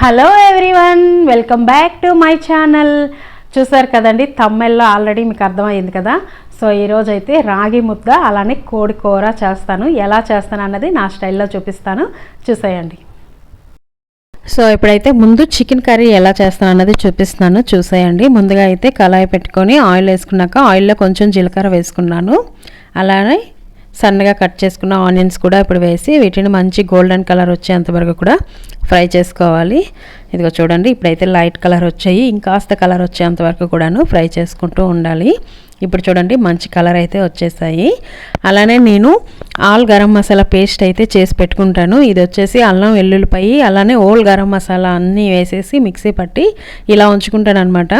Hello everyone welcome back to my channel చూసారు కదండి తమ్మెల్లో already మీకు అర్థమైంది కదా? సో ఈరోజు అయితే రాగి ముద్ద అలానే కోడి కూర చేస్తాను. ఎలా చేస్తాను అన్నది నా స్టైల్లో చూపిస్తాను. చూసేయండి. సో ఇప్పుడైతే ముందు చికెన్ కర్రీ ఎలా చేస్తాను అన్నది చూపిస్తున్నాను. చూసేయండి. ముందుగా అయితే కళాయి పెట్టుకొని ఆయిల్ వేసుకున్నాక ఆయిల్లో కొంచెం జీలకర్ర వేసుకున్నాను. అలానే సన్నగా కట్ చేసుకున్న ఆనియన్స్ కూడా ఇప్పుడు వేసి వీటిని మంచి గోల్డెన్ కలర్ వచ్చేంత వరకు కూడా ఫ్రై చేసుకోవాలి. ఇదిగో చూడండి ఇప్పుడైతే లైట్ కలర్ వచ్చాయి ఇంకాస్త కలర్ వచ్చేంత వరకు కూడాను ఫ్రై చేసుకుంటూ ఉండాలి. ఇప్పుడు చూడండి మంచి కలర్ అయితే వచ్చేసాయి. అలానే నేను ఆల్ గరం మసాలా పేస్ట్ అయితే చేసి పెట్టుకుంటాను. ఇది వచ్చేసి అల్లం వెల్లుల్లిపాయి అలానే ఓల్ గరం మసాలా అన్నీ వేసేసి మిక్సీ పట్టి ఇలా ఉంచుకుంటాను అనమాట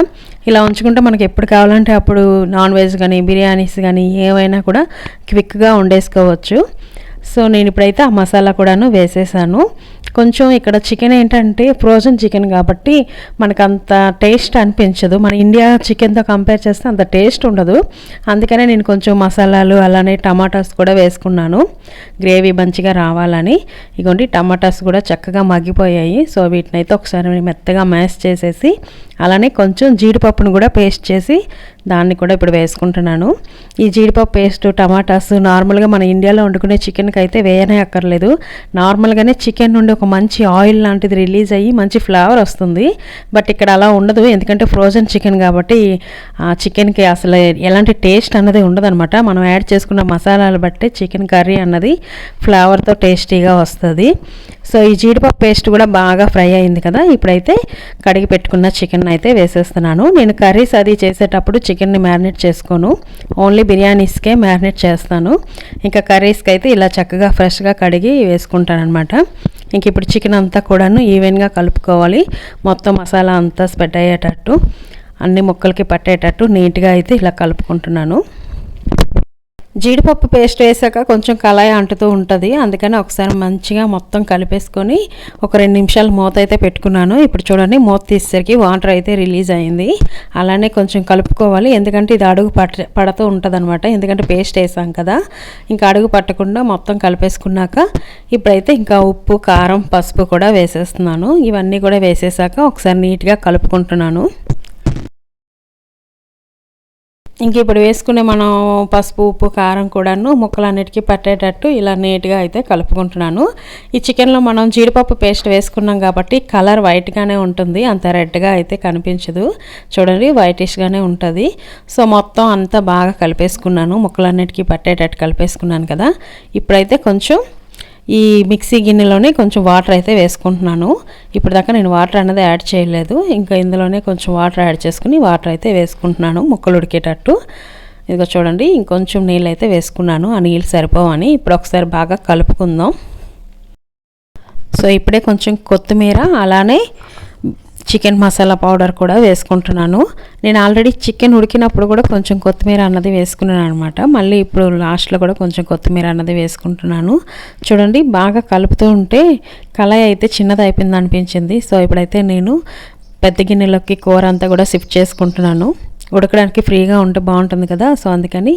ఇలా ఉంచుకుంటే మనకి ఎప్పుడు కావాలంటే అప్పుడు నాన్ వెజ్ కానీ బిర్యానీస్ కానీ ఏవైనా కూడా క్విక్గా వండేసుకోవచ్చు. సో నేను ఇప్పుడైతే ఆ మసాలా కూడాను వేసేసాను. కొంచెం ఇక్కడ చికెన్ ఏంటంటే ఫ్రోజన్ చికెన్ కాబట్టి మనకు అంత టేస్ట్ అనిపించదు. మన ఇండియా చికెన్తో కంపేర్ చేస్తే అంత టేస్ట్ ఉండదు. అందుకనే నేను కొంచెం మసాలాలు అలానే టమాటాస్ కూడా వేసుకున్నాను. గ్రేవీ మంచిగా రావాలని. ఇగోండి టమాటాస్ కూడా చక్కగా మగ్గిపోయాయి. సో వీటిని అయితే ఒకసారి మెత్తగా మ్యాష్ చేసేసి అలానే కొంచెం జీడిపప్పును కూడా పేస్ట్ చేసి దాన్ని కూడా ఇప్పుడు వేసుకుంటున్నాను. ఈ జీడిపప్పు పేస్ట్ టమాటాస్ నార్మల్గా మన ఇండియాలో వండుకునే చికెన్కి అయితే వేయనే అక్కర్లేదు. నార్మల్గానే చికెన్ నుండి ఒక మంచి ఆయిల్ లాంటిది రిలీజ్ అయ్యి మంచి ఫ్లేవర్ వస్తుంది. బట్ ఇక్కడ అలా ఉండదు. ఎందుకంటే ఫ్రోజన్ చికెన్ కాబట్టి ఆ చికెన్కి అసలు ఎలాంటి టేస్ట్ అన్నది ఉండదనమాట మనం యాడ్ చేసుకున్న మసాలాలు బట్టి చికెన్ కర్రీ అన్నది ఫ్లేవర్తో టేస్టీగా వస్తుంది. సో ఈ జీడిపప్పు పేస్ట్ కూడా బాగా ఫ్రై అయింది కదా. ఇప్పుడైతే కడిగి పెట్టుకున్న చికెన్ అయితే వేసేస్తున్నాను. నేను కర్రీస్ అది చేసేటప్పుడు చికెన్ చికెన్ని మ్యారినేట్ చేసుకోను. ఓన్లీ బిర్యానీస్కే మ్యారినేట్ చేస్తాను. ఇంకా కర్రీస్కి అయితే ఇలా చక్కగా ఫ్రెష్గా కడిగి వేసుకుంటాను అనమాట ఇంక ఇప్పుడు చికెన్ అంతా కూడాను ఈవెన్గా కలుపుకోవాలి. మొత్తం మసాలా అంతా స్ప్రెడ్ అయ్యేటట్టు అన్ని ముక్కలకి పట్టేటట్టు నీట్గా అయితే ఇలా కలుపుకుంటున్నాను. జీడిపప్పు పేస్ట్ వేసాక కొంచెం కళాయి అంటుతూ ఉంటుంది. అందుకని ఒకసారి మంచిగా మొత్తం కలిపేసుకొని ఒక రెండు నిమిషాలు మూత అయితే పెట్టుకున్నాను. ఇప్పుడు చూడండి మూత తీసేసరికి వాటర్ అయితే రిలీజ్ అయింది. అలానే కొంచెం కలుపుకోవాలి. ఎందుకంటే ఇది అడుగు పట్ట పడుతూ ఉంటుంది అనమాట ఎందుకంటే పేస్ట్ వేసాం కదా. ఇంకా అడుగు పట్టకుండా మొత్తం కలిపేసుకున్నాక ఇప్పుడైతే ఇంకా ఉప్పు కారం పసుపు కూడా వేసేస్తున్నాను. ఇవన్నీ కూడా వేసేసాక ఒకసారి నీట్గా కలుపుకుంటున్నాను. ఇంక ఇప్పుడు వేసుకునే మనం పసుపు ఉప్పు కారం కూడాను ముక్కలన్నిటికీ పట్టేటట్టు ఇలా నీట్గా అయితే కలుపుకుంటున్నాను. ఈ చికెన్లో మనం జీడిపప్పు పేస్ట్ వేసుకున్నాం కాబట్టి కలర్ వైట్గానే ఉంటుంది. అంత రెడ్గా అయితే కనిపించదు. చూడండి వైటిష్గానే ఉంటుంది. సో మొత్తం అంతా బాగా కలిపేసుకున్నాను. ముక్కలన్నిటికీ పట్టేటట్టు కలిపేసుకున్నాను కదా. ఇప్పుడైతే కొంచెం ఈ మిక్సీ గిన్నెలోనే కొంచెం వాటర్ అయితే వేసుకుంటున్నాను. ఇప్పుడు దాకా నేను వాటర్ అనేది యాడ్ చేయలేదు. ఇంకా ఇందులోనే కొంచెం వాటర్ యాడ్ చేసుకుని వాటర్ అయితే వేసుకుంటున్నాను ముక్కలు ఉడికేటట్టు. ఇదిగో చూడండి ఇంకొంచెం నీళ్ళు అయితే వేసుకున్నాను. ఆ నీళ్ళు సరిపోవని ఇప్పుడు ఒకసారి బాగా కలుపుకుందాం. సో ఇప్పుడే కొంచెం కొత్తిమీర అలానే చికెన్ మసాలా పౌడర్ కూడా వేసుకుంటున్నాను. నేను ఆల్రెడీ చికెన్ ఉడికినప్పుడు కూడా కొంచెం కొత్తిమీర అన్నది వేసుకున్నాను అనమాట మళ్ళీ ఇప్పుడు లాస్ట్లో కూడా కొంచెం కొత్తిమీర అన్నది వేసుకుంటున్నాను. చూడండి బాగా కలుపుతూ ఉంటే కళాయి అయితే చిన్నది అయిపోయింది అనిపించింది. సో ఇప్పుడైతే నేను పెద్ద గిన్నెలోకి కూర అంతా కూడా షిఫ్ట్ చేసుకుంటున్నాను. ఉడకడానికి ఫ్రీగా ఉంటే బాగుంటుంది కదా. సో అందుకని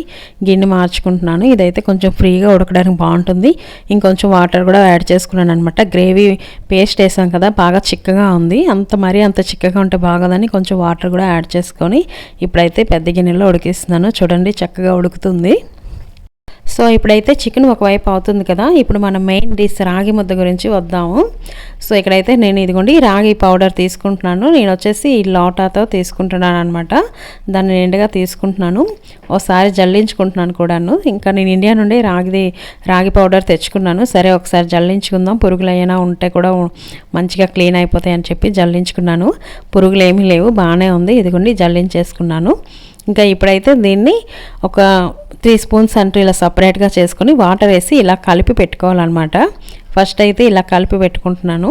గిన్నె మార్చుకుంటున్నాను. ఇదైతే కొంచెం ఫ్రీగా ఉడకడానికి బాగుంటుంది. ఇంకొంచెం వాటర్ కూడా యాడ్ చేసుకున్నాను అనమాట గ్రేవీ పేస్ట్ వేసాం కదా బాగా చిక్కగా ఉంది. అంత మరీ అంత చిక్కగా ఉంటే బాగోదని కొంచెం వాటర్ కూడా యాడ్ చేసుకొని ఇప్పుడైతే పెద్ద గిన్నెలో ఉడికిస్తున్నాను. చూడండి చక్కగా ఉడుకుతుంది. సో ఇప్పుడైతే చికెన్ ఒకవైపు అవుతుంది కదా ఇప్పుడు మనం మెయిన్ డిష్ రాగి ముద్ద గురించి వద్దాము. సో ఇక్కడైతే నేను ఇదిగోండి రాగి పౌడర్ తీసుకుంటున్నాను. నేను వచ్చేసి ఈ లోటాతో తీసుకుంటున్నాను అనమాట దాన్ని నిండుగా తీసుకుంటున్నాను. ఒకసారి జల్లించుకుంటున్నాను కూడాను. ఇంకా నేను ఇండియా నుండి రాగిది రాగి పౌడర్ తెచ్చుకున్నాను. సరే ఒకసారి జల్లించుకుందాం. పురుగులు అయినా ఉంటే కూడా మంచిగా క్లీన్ అయిపోతాయి అని చెప్పి జల్లించుకున్నాను. పురుగులు ఏమీ లేవు బాగానే ఉంది. ఇదిగోండి జల్లించేసుకున్నాను. ఇంకా ఇప్పుడైతే దీన్ని ఒక త్రీ స్పూన్స్ అంటూ ఇలా సపరేట్గా చేసుకొని వాటర్ వేసి ఇలా కలిపి పెట్టుకోవాలన్నమాట. ఫస్ట్ అయితే ఇలా కలిపి పెట్టుకుంటున్నాను.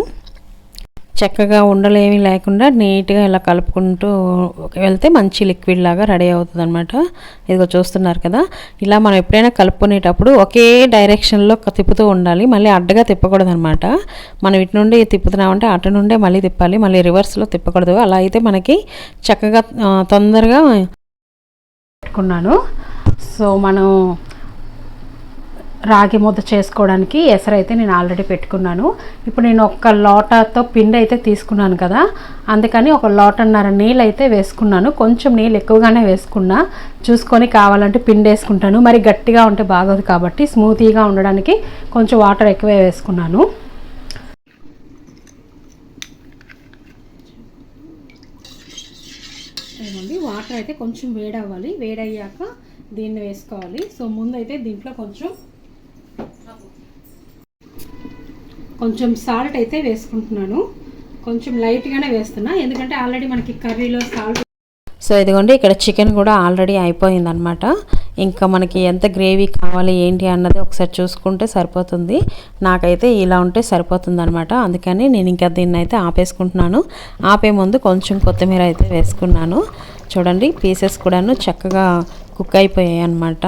చక్కగా ఉండలేమీ లేకుండా నీట్గా ఇలా కలుపుకుంటూ వెళ్తే మంచి లిక్విడ్ లాగా రెడీ అవుతుంది అనమాట ఇదిగో చూస్తున్నారు కదా. ఇలా మనం ఎప్పుడైనా కలుపుకునేటప్పుడు ఒకే డైరెక్షన్లో తిప్పుతూ ఉండాలి. మళ్ళీ అడ్డగా తిప్పకూడదు అనమాట మనం ఇటు నుండి తిప్పుతున్నామంటే అటు నుండే మళ్ళీ తిప్పాలి. మళ్ళీ రివర్స్లో తిప్పకూడదు. అలా అయితే మనకి చక్కగా తొందరగా పెట్టుకున్నాను. సో మనం రాగి ముద్ద చేసుకోవడానికి ఎసరైతే నేను ఆల్రెడీ పెట్టుకున్నాను. ఇప్పుడు నేను ఒక లోటాతో పిండి అయితే తీసుకున్నాను కదా అందుకని ఒక లోటన్నర నీళ్ళు అయితే వేసుకున్నాను. కొంచెం నీళ్ళు ఎక్కువగానే వేసుకున్నా. చూసుకొని కావాలంటే పిండి వేసుకుంటాను. మరి గట్టిగా ఉంటే బాగోదు కాబట్టి స్మూతీగా ఉండడానికి కొంచెం వాటర్ ఎక్కువే వేసుకున్నాను ఇదిగోండి వాటర్ అయితే కొంచెం వేడవ్వాలి. వేడయ్యాక దీన్ని వేసుకోవాలి. సో ముందైతే దీంట్లో కొంచెం కొంచెం సాల్ట్ అయితే వేసుకుంటున్నాను. కొంచెం లైట్గానే వేస్తున్నా. ఎందుకంటే ఆల్రెడీ మనకి కర్రీలో సాల్ట్ సో ఇదిగోండి ఇక్కడ చికెన్ కూడా ఆల్రెడీ అయిపోయిందనమాట ఇంకా మనకి ఎంత గ్రేవీ కావాలి ఏంటి అన్నది ఒకసారి చూసుకుంటే సరిపోతుంది. నాకైతే ఇలా ఉంటే సరిపోతుంది అనమాట అందుకని నేను ఇంకా దీన్ని అయితే ఆపేసుకుంటున్నాను. ఆపే ముందు కొంచెం కొత్తిమీర అయితే వేసుకున్నాను. చూడండి పీసెస్ కూడాను చక్కగా కుక్ అయిపోయాయి అనమాట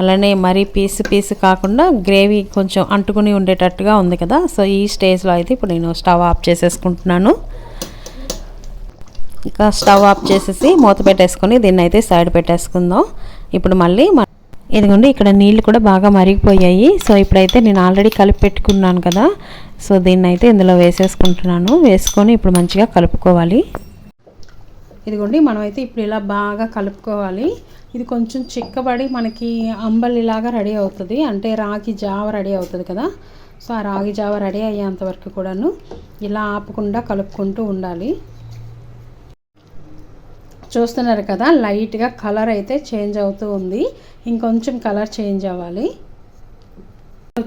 అలానే మరీ పీస్ పీస్ కాకుండా గ్రేవీ కొంచెం అంటుకుని ఉండేటట్టుగా ఉంది కదా. సో ఈ స్టేజ్లో అయితే ఇప్పుడు నేను స్టవ్ ఆఫ్ చేసేసుకుంటున్నాను. ఇంకా స్టవ్ ఆఫ్ చేసేసి మూత పెట్టేసుకొని దీన్ని అయితే సైడ్ పెట్టేసుకుందాం. ఇప్పుడు మళ్ళీ ఇదిగోండి ఇక్కడ నీళ్ళు కూడా బాగా మరిగిపోయాయి. సో ఇప్పుడైతే నేను ఆల్రెడీ కలిపి పెట్టుకున్నాను కదా. సో దీన్ని అయితే ఇందులో వేసేసుకుంటున్నాను. వేసుకొని ఇప్పుడు మంచిగా కలుపుకోవాలి. ఇదిగోండి మనమైతే ఇప్పుడు ఇలా బాగా కలుపుకోవాలి. ఇది కొంచెం చిక్కబడి మనకి అంబలిలాగా రెడీ అవుతుంది. అంటే రాగి జావ రెడీ అవుతుంది కదా. సో ఆ రాగి జావ రెడీ అయ్యేంత వరకు కూడాను ఇలా ఆపకుండా కలుపుకుంటూ ఉండాలి. చూస్తున్నారు కదా లైట్గా కలర్ అయితే చేంజ్ అవుతూ ఉంది. ఇంకొంచెం కలర్ చేంజ్ అవ్వాలి.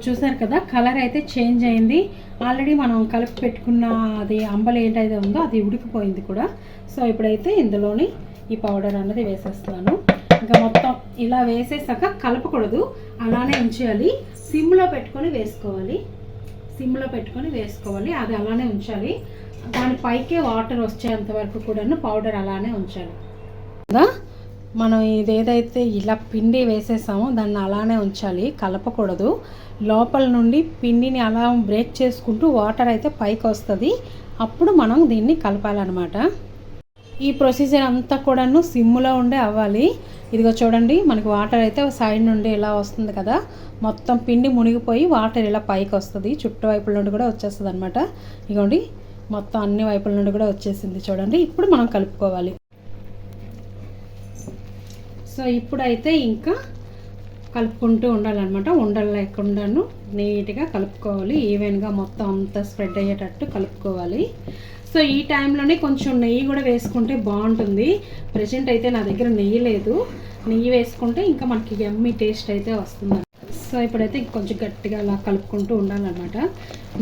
చూసారు కదా కలర్ అయితే చేంజ్ అయింది. ఆల్రెడీ మనం కలిపి పెట్టుకున్న అది అంబలి ఏంటైతే ఉందో అది ఉడికిపోయింది కూడా. సో ఇప్పుడైతే ఇందులోని ఈ పౌడర్ అన్నది వేసేస్తున్నాను. ఇంకా మొత్తం ఇలా వేసేసాక కలపకూడదు. అలానే ఉంచేయాలి సిమ్లో పెట్టుకొని వేసుకోవాలి. సిమ్లో పెట్టుకొని వేసుకోవాలి. అది అలానే ఉంచాలి. దాని పైకే వాటర్ వచ్చేంత వరకు కూడాను పౌడర్ అలానే ఉంచాలి. కదా? మనం ఇదేదైతే ఇలా పిండి వేసేసామో దాన్ని అలానే ఉంచాలి కలపకూడదు. లోపల నుండి పిండిని అలా బ్రేక్ చేసుకుంటూ వాటర్ అయితే పైకి వస్తుంది. అప్పుడు మనం దీన్ని కలపాలన్నమాట. ఈ ప్రొసీజర్ అంతా కూడాను సిమ్లో ఉండే అవ్వాలి. ఇదిగో చూడండి మనకి వాటర్ అయితే సైడ్ నుండి ఇలా వస్తుంది కదా? మొత్తం పిండి మునిగిపోయి వాటర్ ఇలా పైకి వస్తుంది. చుట్టూ వైపుల నుండి కూడా వచ్చేస్తుంది అనమాట ఇగోండి మొత్తం అన్ని వైపుల నుండి కూడా వచ్చేసింది చూడండి. ఇప్పుడు మనం కలుపుకోవాలి. సో ఇప్పుడైతే ఇంకా కలుపుకుంటూ ఉండాలన్నమాట. ఉండలు లేకుండాను నీట్గా కలుపుకోవాలి. ఈవెన్గా మొత్తం అంతా స్ప్రెడ్ అయ్యేటట్టు కలుపుకోవాలి. సో ఈ టైంలోనే కొంచెం నెయ్యి కూడా వేసుకుంటే బాగుంటుంది. ప్రజెంట్ అయితే నా దగ్గర నెయ్యి లేదు. నెయ్యి వేసుకుంటే ఇంకా మనకి ఎమ్మి టేస్ట్ అయితే వస్తుంది సో ఇప్పుడైతే కొంచెం గట్టిగా అలా కలుపుకుంటూ ఉండాలన్నమాట.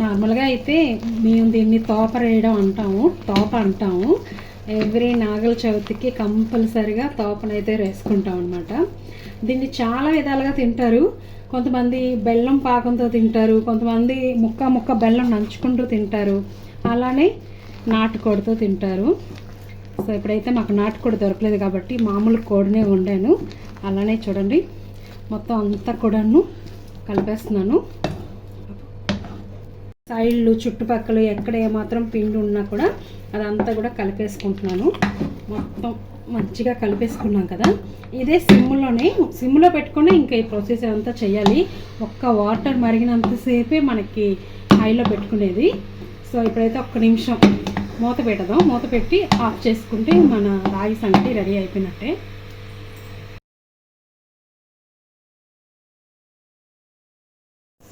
నార్మల్గా అయితే మేము దీన్ని తోపరేయడం అంటాము తోప అంటాము. ఎవ్రీ నాగల చవితికి కంపల్సరిగా తోపనైతే వేసుకుంటాం అనమాట దీన్ని చాలా విధాలుగా తింటారు. కొంతమంది బెల్లం పాకంతో తింటారు కొంతమంది ముక్క ముక్క బెల్లం నంచుకుంటూ తింటారు. అలానే నాటుకోడితో తింటారు. సో ఇప్పుడైతే మాకు నాటుకోడి దొరకలేదు కాబట్టి మామూలు కోడినే వండాను. అలానే చూడండి. మొత్తం అంతా కూడాను కలిపేస్తున్నాను. సైడ్లు చుట్టుపక్కల ఎక్కడ ఏమాత్రం పిండి ఉన్నా కూడా అదంతా కూడా కలిపేసుకుంటున్నాను. మొత్తం మంచిగా కలిపేసుకున్నాం కదా. ఇదే సిమ్లోనే సిమ్లో పెట్టుకుని ఇంకా ఈ ప్రొసీజర్ అంతా చేయాలి. ఒక్క వాటర్ మరిగినంతసేపే మనకి హైలో పెట్టుకునేది. సో ఇప్పుడైతే ఒక్క నిమిషం మూత పెట్టదాం. మూత పెట్టి ఆఫ్ చేసుకుంటే మన రాగి సంగటి రెడీ అయిపోయినట్టే.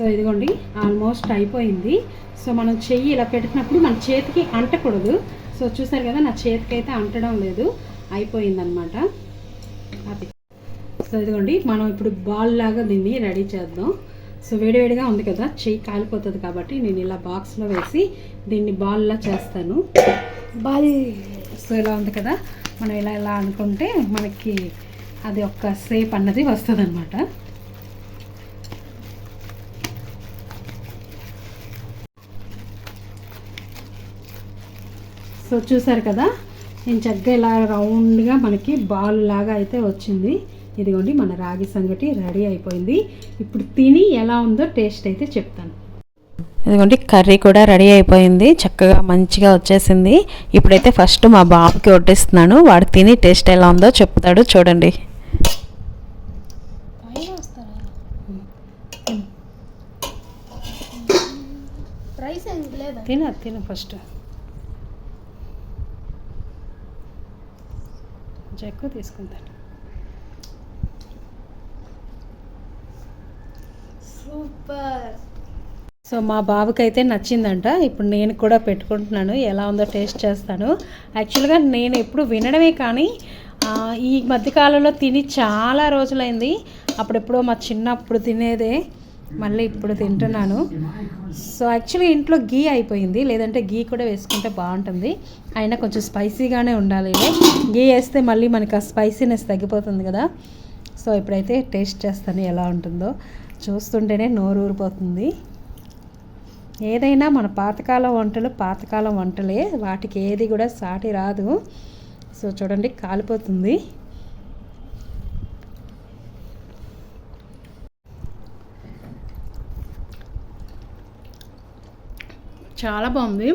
సో ఇదిగోండి ఆల్మోస్ట్ అయిపోయింది. సో మనం చెయ్యి ఇలా పెట్టినప్పుడు మన చేతికి అంటకూడదు. సో చూసారు కదా నా చేతికి అయితే అంటడం లేదు. అయిపోయిందనమాట అది. సో ఇదిగోండి మనం ఇప్పుడు బాల్ లాగా దీన్ని రెడీ చేద్దాం. సో వేడివేడిగా ఉంది కదా చెయ్యి కాలిపోతుంది కాబట్టి నేను ఇలా బాక్స్లో వేసి దీన్ని బాల్లా చేస్తాను. బాల్ సో ఇలా ఉంది కదా మనం ఇలా ఇలా అనుకుంటే మనకి అది ఒక్క సేప్ అన్నది వస్తుంది అనమాట సో చూసారు కదా? నేను చక్కగా ఇలా రౌండ్గా మనకి బాల్ లాగా అయితే వచ్చింది. ఇదిగోండి మన రాగి సంగటి రెడీ అయిపోయింది. ఇప్పుడు తిని ఎలా ఉందో టేస్ట్ అయితే చెప్తాను. ఇదిగోండి కర్రీ కూడా రెడీ అయిపోయింది. చక్కగా మంచిగా వచ్చేసింది. ఇప్పుడైతే ఫస్ట్ మా బాబుకి వడ్డిస్తున్నాను. వాడు తిని టేస్ట్ ఎలా ఉందో చెప్తాడు. చూడండి. తిన తిన ఫస్ట్. కొంచెం ఎక్కువ తీసుకుంటాను. సూపర్. సో మా బాబుకి అయితే నచ్చిందంట. ఇప్పుడు నేను కూడా పెట్టుకుంటున్నాను. ఎలా ఉందో టేస్ట్ చేస్తాను. యాక్చువల్గా నేను ఎప్పుడు వినడమే కానీ ఈ మధ్యకాలంలో తిని చాలా రోజులైంది. అప్పుడెప్పుడో మా చిన్నప్పుడు తినేదే. మళ్ళీ ఇప్పుడు తింటున్నాను. సో యాక్చువల్గా ఇంట్లో గీ అయిపోయింది. లేదంటే గీ కూడా వేసుకుంటే బాగుంటుంది. అయినా కొంచెం స్పైసీగానే ఉండాలి. గీ వేస్తే మళ్ళీ మనకి ఆ స్పైసీనెస్ తగ్గిపోతుంది కదా. సో ఇప్పుడైతే టేస్ట్ చేస్తాను ఎలా ఉంటుందో. చూస్తుంటేనే నోరు ఊరిపోతుంది. ఏదైనా మన పాతకాలం వంటలు పాతకాలం వంటలే. వాటికి ఏది కూడా సాటి రాదు. సో చూడండి కాలిపోతుంది. చాలా బాగుంది.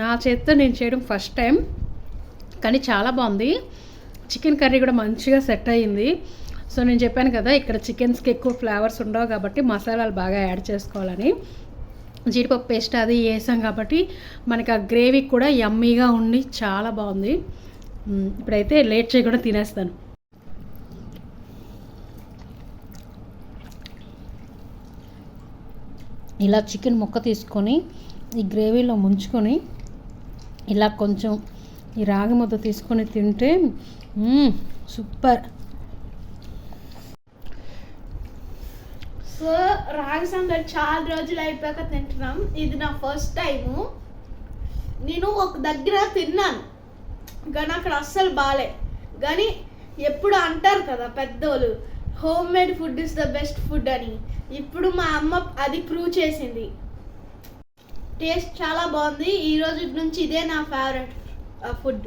నా చేతితో నేను చేయడం ఫస్ట్ టైం కానీ చాలా బాగుంది. చికెన్ కర్రీ కూడా మంచిగా సెట్ అయ్యింది. సో నేను చెప్పాను కదా ఇక్కడ చికెన్స్కి ఎక్కువ ఫ్లేవర్స్ ఉండవు కాబట్టి మసాలాలు బాగా యాడ్ చేసుకోవాలని. జీడిపప్పు పేస్ట్ అది వేసాం కాబట్టి మనకి ఆ గ్రేవీ కూడా యమ్మీగా ఉండి చాలా బాగుంది. ఇప్పుడైతే లేట్ చేయకుండా తినేస్తాను. ఇలా చికెన్ ముక్క తీసుకొని ఈ గ్రేవీలో ముంచుకొని ఇలా కొంచెం ఈ రాగి ముద్ద తీసుకొని తింటే సూపర్. సో రాగి సంగటి చాలా రోజులు అయిపోయాక తింటున్నాం. ఇది నా ఫస్ట్ టైము. నేను ఒక దగ్గర తిన్నాను. కానీ అక్కడ అస్సలు బాలే. కానీ ఎప్పుడు అంటారు కదా పెద్దోళ్ళు home made food is the best food అని. ఇప్పుడు మా అమ్మ అది ప్రూవ్ చేసింది. టేస్ట్ చాలా బాగుంది. ఈ రోజు నుంచి ఇదే నా ఫేవరెట్ ఫుడ్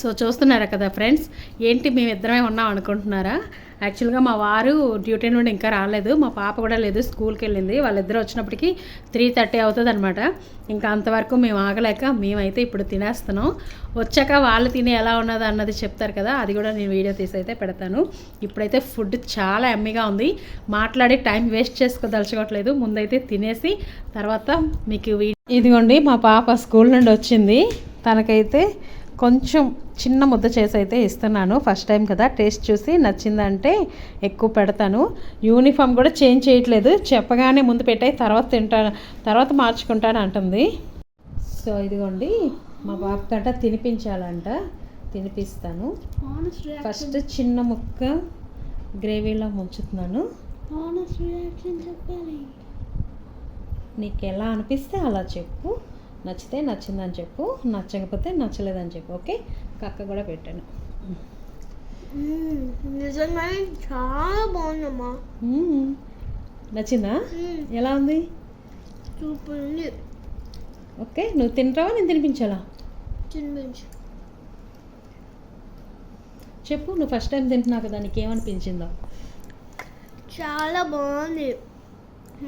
సో చూస్తున్నారా కదా ఫ్రెండ్స్? ఏంటి మేమిద్దరమే ఉన్నాం అనుకుంటున్నారా? యాక్చువల్గా మా వారు డ్యూటీ నుండి ఇంకా రాలేదు. మా పాప కూడా లేదు స్కూల్కి వెళ్ళింది. వాళ్ళిద్దరు వచ్చినప్పటికి త్రీ థర్టీ అవుతుంది అనమాట ఇంకా అంతవరకు మేము ఆగలేక మేమైతే ఇప్పుడు తినేస్తున్నాం. వచ్చాక వాళ్ళు తిని ఎలా ఉన్నది అన్నది చెప్తారు కదా అది కూడా నేను వీడియో తీసి అయితే పెడతాను. ఇప్పుడైతే ఫుడ్ చాలా ఎమ్మిగా ఉంది. మాట్లాడి టైం వేస్ట్ చేసుకోదలుచుకోవట్లేదు. ముందైతే తినేసి తర్వాత మీకు ఇదిగోండి మా పాప స్కూల్ నుండి వచ్చింది. తనకైతే కొంచెం చిన్న ముద్ద చేసి అయితే ఇస్తున్నాను. ఫస్ట్ టైం కదా టేస్ట్ చూసి నచ్చిందంటే ఎక్కువ పెడతాను. యూనిఫామ్ కూడా చేంజ్ చేయట్లేదు. చెప్పగానే ముందు పెట్టాయి తర్వాత తింటాను తర్వాత మార్చుకుంటాను అంటుంది. సో ఇదిగోండి మా బాబు గంట తినిపించాలంట. తినిపిస్తాను. ఫస్ట్ చిన్న ముక్క గ్రేవీలో ముంచుతున్నాను. నీకు ఎలా అనిపిస్తే అలా చెప్పు. నచ్చితే నచ్చిందని చెప్పు నచ్చకపోతే నచ్చలేదని చెప్పు ఓకే? కక్క కూడా పెట్టాను. నిజంగానే చాలా బాగుందమ్మా. మ్మ్. నచ్చిందా? ఎలా ఉంది? సూపర్ ఉంది. ఓకే నువ్వు తింటావా నేను తినిపించాలా? తినిపించు. చెప్పు నువ్వు ఫస్ట్ టైం తింటున్నావు కదా నీకు ఏమనిపించిందో చాలా బాగుంది.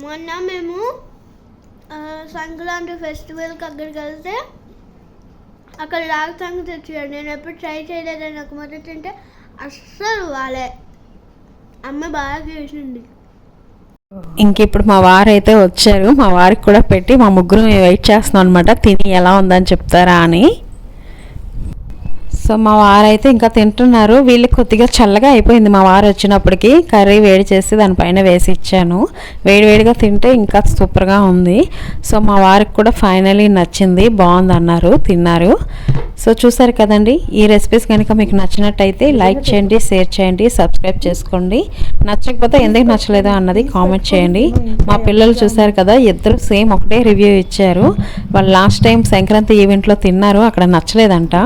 మొన్న మేము సంక్రాంతి ఫెస్టివల్కి అక్కడికి వెళ్తే అక్కడ రాగి సంగతి తెచ్చాడు నేను ఎప్పుడు ట్రై చేయలేదు నాకు మొదటి తింటే అస్సలు వాలే. అమ్మ బాగా చేసింది. ఇంక ఇప్పుడు మా వారు అయితే వచ్చారు. మా వారికి కూడా పెట్టి మా ముగ్గురు వెయిట్ చేస్తున్నాం అనమాట తిని ఎలా ఉందని చెప్తారా అని. సో మా వారు అయితే ఇంకా తింటున్నారు. వీళ్ళకి కొద్దిగా చల్లగా అయిపోయింది మా వారు వచ్చినప్పటికి. కర్రీ వేడి చేసి దానిపైన వేసి ఇచ్చాను. వేడివేడిగా తింటే ఇంకా సూపర్గా ఉంది. సో మా వారికి కూడా ఫైనలీ నచ్చింది. బాగుంది అన్నారు తిన్నారు. సో చూసారు కదండి ఈ రెసిపీస్ కనుక మీకు నచ్చినట్టయితే లైక్ చేయండి షేర్ చేయండి సబ్స్క్రైబ్ చేసుకోండి. నచ్చకపోతే ఎందుకు నచ్చలేదు అన్నది కామెంట్ చేయండి. మా పిల్లలు చూసారు కదా ఇద్దరు సేమ్ ఒకటే రివ్యూ ఇచ్చారు. వాళ్ళు లాస్ట్ టైం సంక్రాంతి ఈవెంట్లో తిన్నారు అక్కడ నచ్చలేదంట.